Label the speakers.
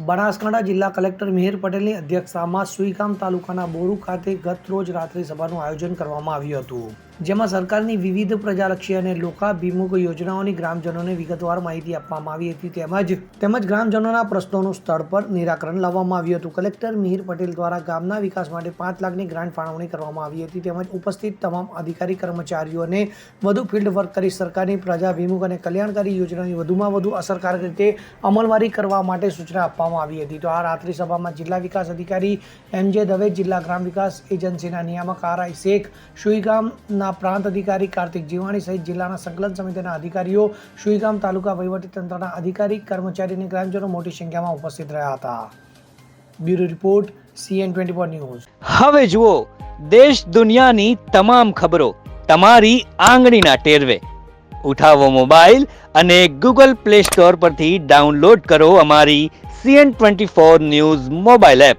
Speaker 1: બનાસકાંઠા જિલ્લા કલેક્ટર મિહિર પટેલની અધ્યક્ષતામાં સુઈગામ તાલુકાના બોરુ ખાતે ગત રોજ રાત્રિ સભાનું આયોજન કરવામાં આવ્યું હતું. જેમાં સરકારની વિવિધ પ્રજાલક્ષી અને લોકાભિમુખ યોજનાઓની ગ્રામજનોને વિગતવાર માહિતી આપવામાં આવી હતી. તેમજ તેમજ ગ્રામજનોના પ્રશ્નોનું સ્થળ પર નિરાકરણ લાવવામાં આવ્યું હતું. કલેક્ટર મિહિર પટેલ દ્વારા ગામના વિકાસ માટે પાંચ લાખની ગ્રાન્ટ ફાળવણી કરવામાં આવી હતી. તેમજ ઉપસ્થિત તમામ અધિકારી કર્મચારીઓને વધુ ફિલ્ડ વર્ક કરી સરકારની પ્રજાભિમુખ અને કલ્યાણકારી યોજનાની વધુમાં વધુ અસરકારક રીતે અમલવારી કરવા માટે સૂચના આપવામાં આવી હતી. તો આ રાત્રિ સભામાં જિલ્લા વિકાસ અધિકારી એમ જે દવે, જિલ્લા ગ્રામ વિકાસ એજન્સીના નિયામક આર આઈ શેખ સુઈગામના પ્રાંત અધિકારી કાર્તિક જીવાણી સહિત જિલ્લાના સંકલન સમિતિના અધિકારીઓ સુઈગામ તાલુકા વહીવટીતંત્રના અધિકારી, કર્મચારી અને ગ્રામજનો મોટી સંખ્યામાં ઉપસ્થિત રહ્યા હતા. Bureau report, CN twenty news.
Speaker 2: હવે જુઓ, દેશ દુનિયાની તમામ ખબરો તમારી આંગળીના ટેરવે. ઉઠાવો મોબાઈલ અને ગૂગલ પ્લે સ્ટોર પરથી ડાઉનલોડ કરો અમારી CN twenty four news mobile app.